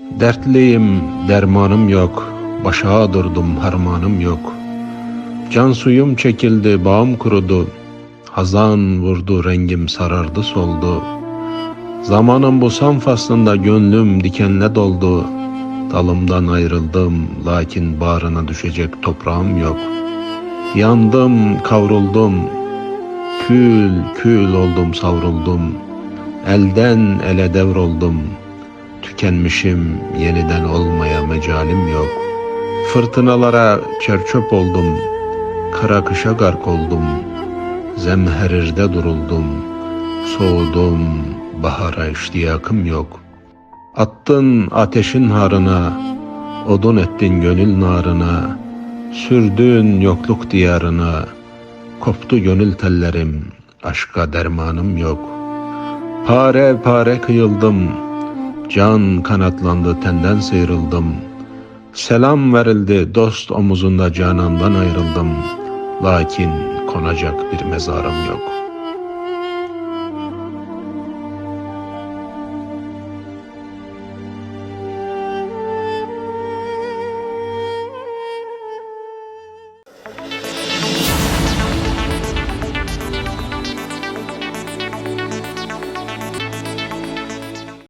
Dertliyim, dermanım yok. Başa durdum, harmanım yok. Can suyum çekildi, bağım kurudu. Hazan vurdu, rengim sarardı, soldu. Zamanın bu san faslında gönlüm dikenle doldu. Dalımdan ayrıldım, lakin bağrına düşecek toprağım yok. Yandım, kavruldum, kül kül oldum, savruldum. Elden ele devroldum. Tükenmişim, yeniden olmaya mecalim yok. Fırtınalara çerçöp oldum. Kara kışa gark oldum. Zemherirde duruldum. Soğudum, bahara iştiyakım yok. Attın ateşin harına, odun ettin gönül narına, sürdün yokluk diyarına, koptu gönül tellerim, aşka dermanım yok. Pare pare kıyıldım, can kanatlandı tenden sıyrıldım. Selam verildi dost omuzunda canandan ayrıldım. Lakin konacak bir mezarım yok.''